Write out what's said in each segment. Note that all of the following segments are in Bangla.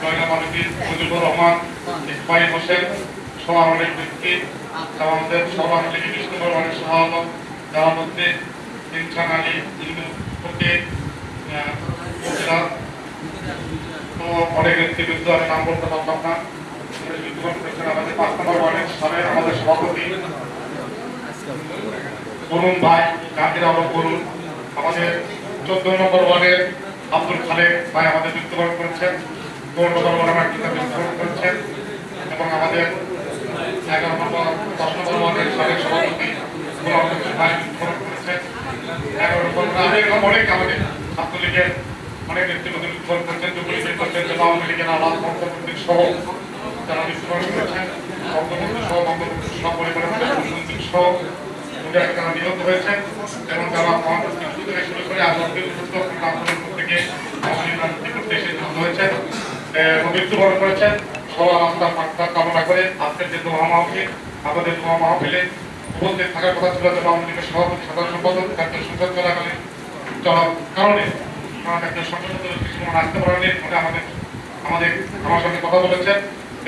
জয়না মালিকি মুজিবুর রহমান হোসেন সভাপতি ব্যক্তি আমাদের সভাপতি বিষ্ণুপুর অনেক সভাপক সভাপতি ইনসান আলী ইন্দু ফকির নাম বলতে পারলাম না। আমাদের পাঁচ আমাদের সভাপতি করুন ভাই, গান্ধীর আমরা করুন আমাদের চোদ্দ নম্বর ওয়ার্ডের আব্দুল খালেক ভাই আমাদের মৃত্যুবরণ করেছেন। ওয়ার্ডের মাটিতে মৃত্যুবরণ করেছেন এবং আমাদের এগারো দশ নম্বর অনেক আমাদের ছাত্রলীগের অনেক নেতৃবৃন্দ মৃত্যুবরণ করেছেন যুবলীগের করছেন যে আওয়ামী লীগের আলাদ বঙ্গবন্ধু সহ যারা সহ তারা নিহত হয়েছেন এবং যারা আমাদের শুরু করে আমাদের রাজনীতি করতে এসে যুক্ত হয়েছেন। মৃত্যুবরণ করেছেন। সবার কামনা করে আজকের যে দোয়া মাহফিল, আমাদের থাকার কথা ছিল যে আওয়ামী লীগের সভাপতি কথা বলেছেন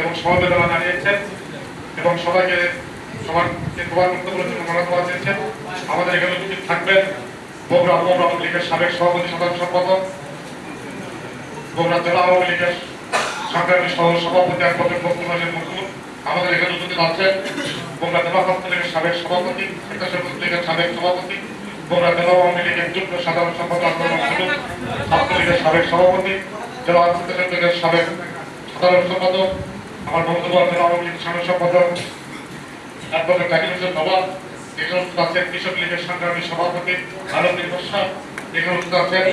এবং সমবেদনা জানিয়েছেন এবং সবাইকে বলেছেন, ওনারা চেয়েছেন। আমাদের এখানে উপস্থিত থাকবেন বগুড়া আওয়ামী সাবেক সভাপতি, সাধারণ সম্পাদক, বগুড়া জেলা আওয়ামী সংগ্রামী সহ সভাপতি বকুল আলী মুকুল আমাদের এখানে উপস্থিত আছেন বগুড়া জেলা ছাত্র লীগের সাবেক সভাপতি স্বেচ্ছাসেবক লীগের সাবেক সভাপতি বগুড়া জেলা আওয়ামী লীগের যুগ্ম সাধারণ সম্পাদক ছাত্র লীগের সাবেক সভাপতি, জেলা স্বেচ্ছাসেবক লীগের সাবেক সাধারণ সম্পাদক, আমার বন্ধুবর জেলা আওয়ামী লীগের সাধারণ সম্পাদক অ্যাডভোকেট জাকির হোসেন নবাব এখানে উপস্থিত আছেন কৃষক লীগের সংগ্রামী সভাপতি আনন্দির বর্ষা এখানে উপস্থিত আছেন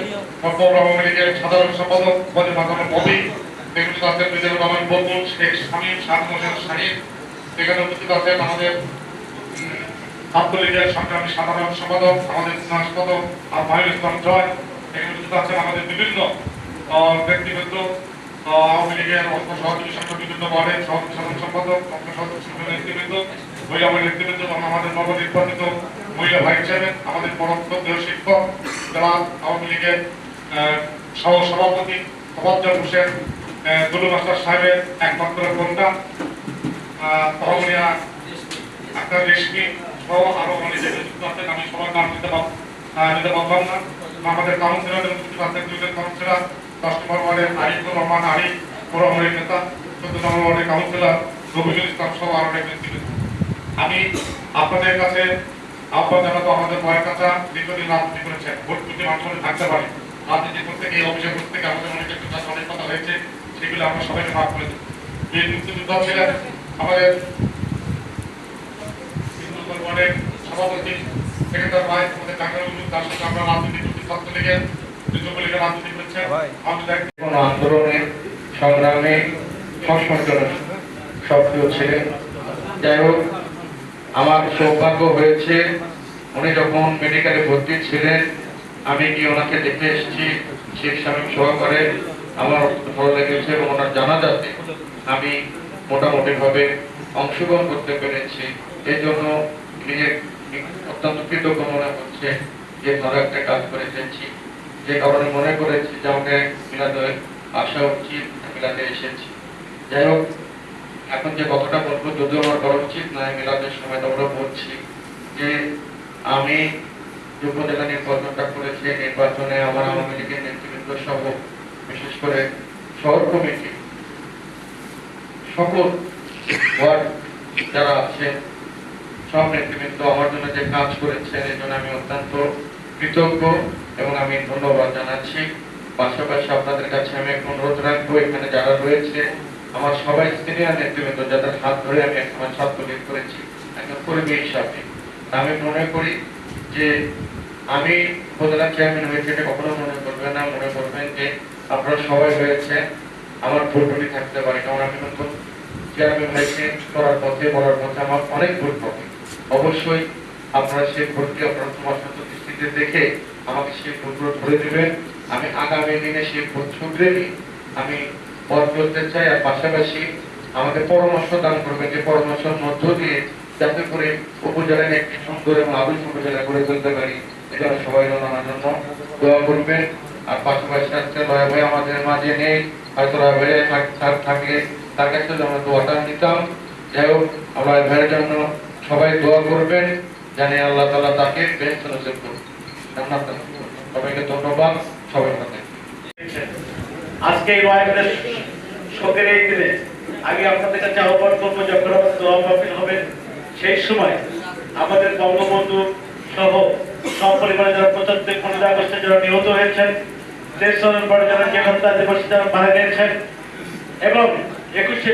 পৌর আওয়ামী লীগের সাধারণ সম্পাদক মাতানো ববি এখানে উপস্থিত আছেন মিজানুর বকুল শেখ শামীম শাহ মোহাম্মদ শাহিদ এখানে উপস্থিত আছেন আমাদের উম, ছাত্রলীগের সংগ্রামী সাধারণ সম্পাদক আমাদের সম্পাদক মাহিল ইসলাম জয়। এখানে উপস্থিত আছেন আমাদের বিভিন্ন আহ, আওয়ামী লীগের অর্থ সহযোগী সংসদ বিভিন্ন ওয়ার্ডের সহ- সাধারণ সম্পাদক অর্থ সহযোগী সংসদের নেতৃবৃন্দ মহিলা মহিলা নেতৃবৃন্দ এবং আমাদের নবনির্বাচিত মহিলা ভাইস চেয়ারম্যান আমাদের দেহ শিক্ষক যারা আওয়ামী লীগের সহ সভাপতি মোহাম্মদ হোসেন দুলু মাস্টার সাহেবের একমাত্র কন্যা তহমিয়া আক্তার রেশমি সহ আরও অনেকে যুক্ত আছেন। আমি সবার নাম নিতে পার- নিতে পারলাম না। আমাদের কাউন্সিলর এবং কাউন্সিলর দশ নম্বর ওয়ার্ডের আরিফুর রহমান আরিফ পুরমণির নেতা, চোদ্দ নম্বর ওয়ার্ডের কাউন্সিলর রবিজুল ইসলাম সহ আরও অনেক নেতৃবৃন্দ আমি আপনাদের কাছে আহ্বান জানাব, আমাদের ভয়ের কাছে দীর্ঘদিন রাজনীতি করেছেন। ভোট প্রতি মানুষের থাকতে পারে রাজনীতি করতে গিয়ে অভিযোগ করতে আমাদের অনেক অনেক কথা হয়েছে। সেগুলো আমরা সবাইকে মাফ করে দেবো যে মুক্তিযোদ্ধা ছিলেন আমাদের হিন্দুদের ওয়ার্ডের সভাপতি সেক্রেটারি ভাই আমাদের টাকার তার সাথে আমরা রাজনীতি করছি ছাত্রলীগের যুবলীগের রাজনীতি করছে। আমাদের কোনো আন্দোলনে সংগ্রামে সবসময় সক্রিয় ছিলেন যাই হোক আমার সৌভাগ্য হয়েছে উনি যখন মেডিকেলে ভর্তি ছিলেন আমি গিয়ে ওনাকে দেখে এসেছি শেখ শামীম সহকারে আমার ভালো লেগেছে এবং ওনার জানাজাতে আমি মোটামুটি ভাবে অংশগ্রহণ করতে পেরেছি। এই জন্য নিজে অত্যন্ত কৃতজ্ঞ মনে হচ্ছে যে ভালো একটা কাজ করে এসেছি যে কারণে মনে করেছি যে আমাকে মিলাদে আসা উচিত মিলাদে এসেছি। যাই হোক, এখন যে কথাটা বলব, যদিও আমার করা উচিত নয়, মিলাদের সময় আমরা বলছি যে আমি যে উপজেলা নির্বাচনটা করেছি, নির্বাচনে আমার আওয়ামী লীগের নেতৃবৃন্দ সহ বিশেষ করে শহর কমিটি, সকল যারা আছেন সব নেতৃবৃন্দ আমার জন্য যে কাজ করেছেন এই জন্য আমি অত্যন্ত কৃতজ্ঞ এবং আমি ধন্যবাদ জানাচ্ছি। পাশাপাশি আপনাদের কাছে আমি অনুরোধ রাখব, এখানে যারা রয়েছে, আমার সবাই সিনিয়র নেতৃবৃন্দ, যাদের হাত ধরে আমি একসময় ছাত্রলীগ করেছি, একজন কর্মী হিসাবে। আমি মনে করি যে আমি উপজেলা চেয়ারম্যান হয়েছে এটা কখনো মনে করবেন না, মনে করবেন যে আপনারা সবাই হয়েছে আমার ভুলটুটি থাকতে পারে, কারণ আমি নতুন চেয়ারম্যান করার পথে, বলার পথে আমার অনেক ভুল অবশ্যই আপনারা সেই দৃষ্টিতে দেখে আমাকে সেই ধরে দেবেন আমি আগামী দিনে সেই আমি পথ চাই, আর পাশাপাশি আমাকে পরামর্শ দান করবেন যে পরামর্শের মধ্য দিয়ে যাতে করে উপজেলার একটি সুন্দর এবং আদর্শ উপজেলা করে তুলতে পারি। এটা সবাই জানানোর জন্য দোয়া করবেন। আর পাশাপাশি আজকে ভাই আমাদের মাঝে নেই। হয়তো থাকলে তার কাছে আমরা দোয়াটা নিতাম। যাই হোক এই ভাইয়ের জন্য সবাই দোয়া করবেন জানি আল্লাহ তাআলা তাকে বেশ নজর করুন। সবাইকে ধন্যবাদ। সবাই আজকে এই ওয়াইফের শোকের এই দিনে আপনাদের কাছে আহ্বান করব, যখন দোয়া মাহফিল হবে সেই সময় আমাদের বঙ্গবন্ধু সহ সব পরিবারে যারা পঁচাত্তর পনেরো আগস্টে যারা নিহত হয়েছেন এবং একুশে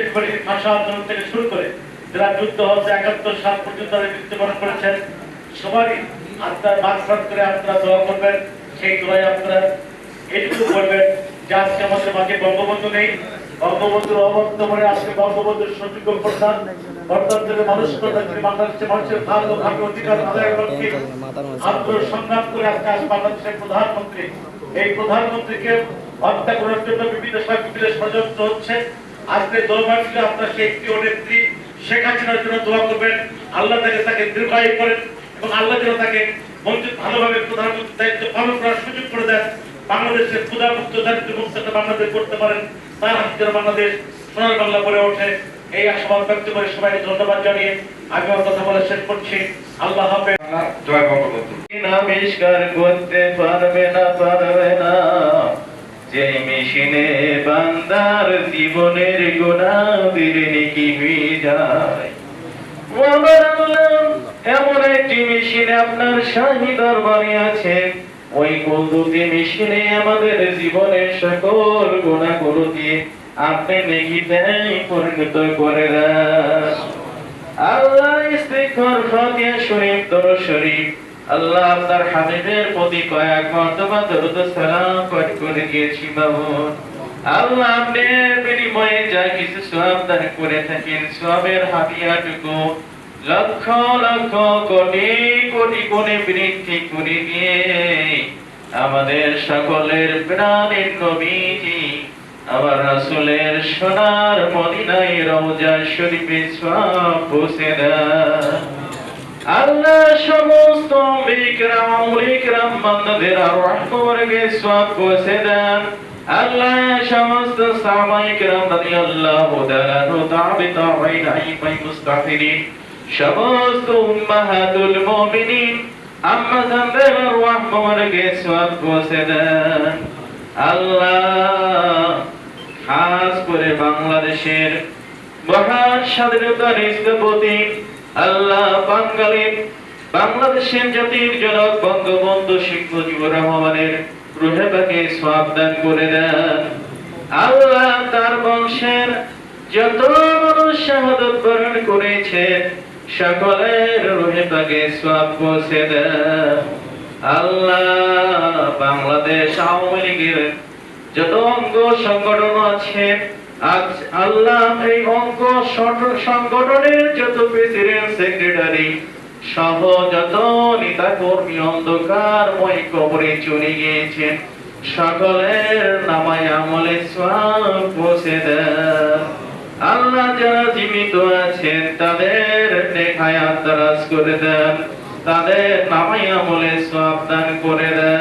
করবেন যে আজকে আমাদের মাঝে বঙ্গবন্ধু নেই। বঙ্গবন্ধুর অবর্তমানে আজকে বঙ্গবন্ধুর সযোগ্য প্রধান গণতন্ত্রের মানুষ বাংলাদেশের মানুষের অধিকার আদায় করতে করে আজকে আজ বাংলাদেশের প্রধানমন্ত্রী এই প্রধানমন্ত্রীকে হত্যা করার জন্য বিভিন্ন সময় বিভিন্ন ষড়যন্ত্র হচ্ছে। আজকে দোয়া ছিল আপনার সেই প্রিয় নেত্রী শেখ হাসিনার জন্য দোয়া করবেন। আল্লাহ তাকে তাকে দীর্ঘায়ু করেন এবং আল্লাহ যেন তাকে মঞ্জুর ভালোভাবে প্রধানমন্ত্রী দায়িত্ব পালন করার সুযোগ করে দেন। বাংলাদেশের ক্ষুদা মুক্ত দারিদ্র মুক্ত বাংলাদেশ করতে পারেন তার হাতে যেন বাংলাদেশ সোনার বাংলা গড়ে ওঠে। এই আশাবাদ ব্যক্ত করে সবাইকে ধন্যবাদ জানিয়ে আমি আমার কথা বলে শেষ করছি। আল্লাহ হাফেজ। জয় বঙ্গবন্ধু। আবিষ্কার করতে পারবে না পারবে না মেশিনে বান্দার জীবনের গুণাদের নেকি হয়ে যায়। এমন একটি মেশিনে আপনার শাহী দরবারে আছে। ওই কুলদুতি মেশিনে আমাদের জীবনের সকল গুণাগুলো দিয়ে আপনি নেকিতে পরিণত করে দেন। আল্লাহ শরীফ, দরুদ শরীফ। আল্লাহ আপনার হাবিবের প্রতি কয়েক মর্তবা দরুদ সালাম পাঠ করে দিয়েছি বাবু। আল্লাহ আপনি বিনিময়ে যা কিছু সওয়াব দান করে থাকেন সওয়াবের হাদিয়াটুকু লক্ষ লক্ষ কোটি কোটি গুণে বৃদ্ধি করে দিয়ে আমাদের সকলের প্রাণের নবীজি, আমার রাসূলের সোনার মদিনায় রওজা শরীফে সওয়াব বসে দেন। আল্লাহ সমস্ত বিক্রম বিক্রম বান্দাদের আর রহমতকে সওয়াব পৌঁছে দেন। আল্লাহ সমস্ত সামাইকরাম রাদিয়াল্লাহু তাআলা তাআবি তাআইন আইমাই মুস্তাফিরিন সমস্ত উম্মাহাতুল মুমিনিন, আম্মা জানদের রহমতকে সওয়াব পৌঁছে দেন। আল্লাহ খাস করে বাংলাদেশের মহান স্বাধীনতার স্থপতি আল্লাহ বাঙালি, বাংলাদেশের জাতির জনক বঙ্গবন্ধু শেখ মুজিবুর রহমানের রুহে পাকে সওয়াব দান করে দেন। আল্লাহ তার বংশের যত মানুষ শাহাদত বরণ করেছে, সকলের রুহে পাকে সওয়াব পৌঁছে দেন। আল্লাহ বাংলাদেশ আওয়ামী লীগের যত অঙ্গ সংগঠন আছে আজ আল্লাহ এই অঙ্গ সংগঠনের যত প্রেসিডেন্ট সেক্রেটারি সহ নেতা কর্মী অন্ধকারময় কবরে চলে গিয়েছেন। সকলের নামায় আমলে দেন। আল্লাহ যারা জীবিত আছেন, তাদের নেখায় আত্মারাজ করে দেন। তাদের নামাই আমলে সওয়াব দান করে দেন।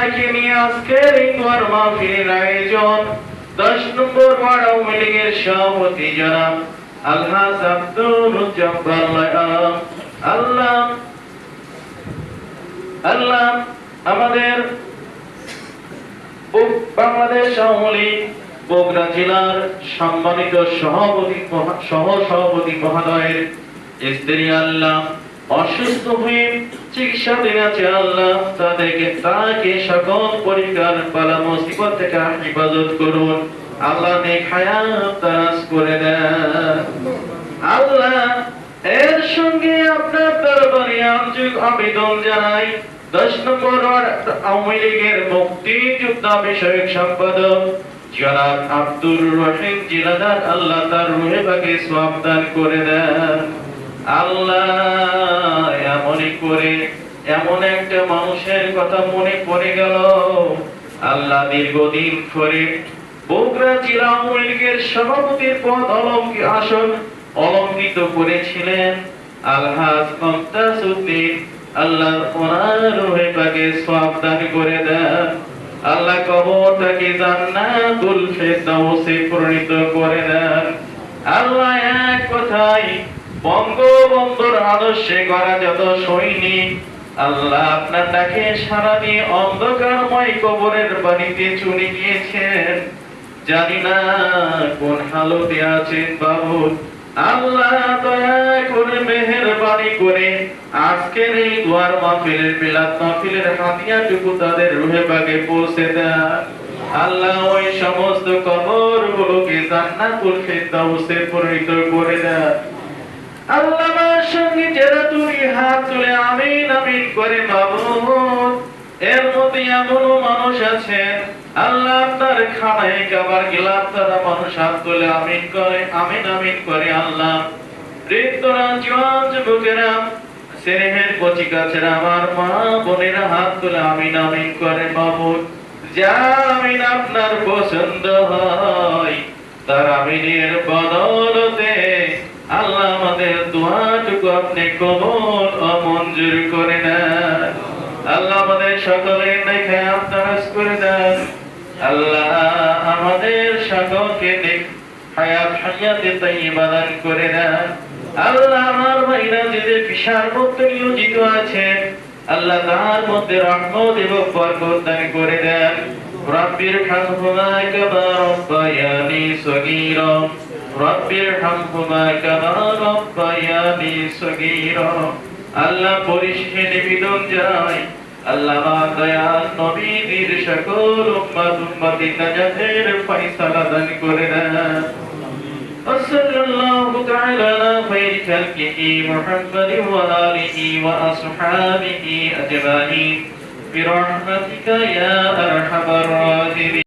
যাকে নিয়ে আজকের এই মাহফিলের আয়োজন দশ নম্বর ওয়ার্ড আওয়ামী লীগের সভাপতি জনাব আলহাজ আব্দুল জব্বার লয়াম। আল্লাহ আল্লাহ আমাদের বাংলাদেশ আওয়ামী লীগ বগুড়া জেলার সম্মানিত সভাপতি সহ সভাপতি মহোদয়ের স্ত্রী আল্লাহ অসুস্থ হয়ে চিকিৎসাধীন আছে আল্লাহ, তাদেরকে তাকে সকল পরিকার পালা মুসিবত থেকে হেফাজত করুন। আল্লাহ নেক হায়াত করে দেন। আল্লাহ এর সঙ্গে আপনার দরবারে আন্তরিক আবেদন জানাই। দশ নম্বর আওয়ামী লীগের মুক্তিযোদ্ধা বিষয়ক সম্পাদক জনাব আব্দুর রহিম জিলাদার আল্লাহ তার রুহে পাকে সওয়াব দান করে দেন। করে, এমন একটা মানুষের কথা মনে পড়ে গেল। আল্লাহ দীর্ঘদিন লীগের সভাপতির পদ অলঙ্কি আসন অলঙ্কিত করেছিলেন। আল্লাহ ওনার রুহে পাকে সওয়াব করে দেন। আল্লাহ কবরটাকে জান্নাতুল ফেরদাউসে পরিণত করে দেন। আল্লাহ এক কথাই বঙ্গবন্ধুর আদর্শে করা যত সৈনিক, আল্লাহ আপনার ডাকে সারা দিয়ে অন্ধকারময় কবরের বাড়িতে চলে গিয়েছেন জানি না কোন হালতে আছেন বাবু। আল্লাহ দয়া করে মেহেরবানি করে আজকের এই দুয়ার মাহফিলের বিলাত মাহফিলের হাতিয়াটুকু তাদের রুহে বাগে পৌঁছে দেন। আল্লাহ ওই সমস্ত কবর গুলোকে জান্নাতুল ফেরদাউসে পরিণত করে দেন। আল্লাহ সঙ্গে যারা হাত তুলে আমিন আমিন করে মাবুদ, এর মধ্যে মানুষ আছেন, আল্লাহ আপনার খানায় গেলাম তারা মানুষ হাত তুলে আমিন করে, আমিন আমিন করে আল্লাহ। বৃদ্ধরা যুবকেরা আমার মা, বোনেরা হাত তুলে আমিন আমিন করে আমিন আপনার পছন্দ হয়, তার আমিনের বদলতে আল্লাহ আমাদের দোয়াটুকু আপনি কবল ও মঞ্জুর করে নেন। আল্লাহ আমাদের সকলের দেখে আপনারা করে দেন। আল্লাহ আমাদের সকলকে হায়াত করে আল্লাহ আমার ভাইরা যে পিসার মধ্যে নিয়োজিত আছে আল্লাহ তার মধ্যে রহমত এবং বরকত করে দেন। রব্বির হামহুমা কামা রব্বায়ানি সগীরা। রব্বির হামহুমা কামা রব্বায়ানি সগীরা আল্লাহ পরিশেষে নিবেদন জানাই আল্লাহ আমার দয়াল নবীর সকল উম্মত উম্মতি নাজাতের ফয়সালা দান করে দেন وصلى الله تعالى على خير خلقه محمد وآله وأصحابه أجمعين برحمتك يا أرحم الراحمين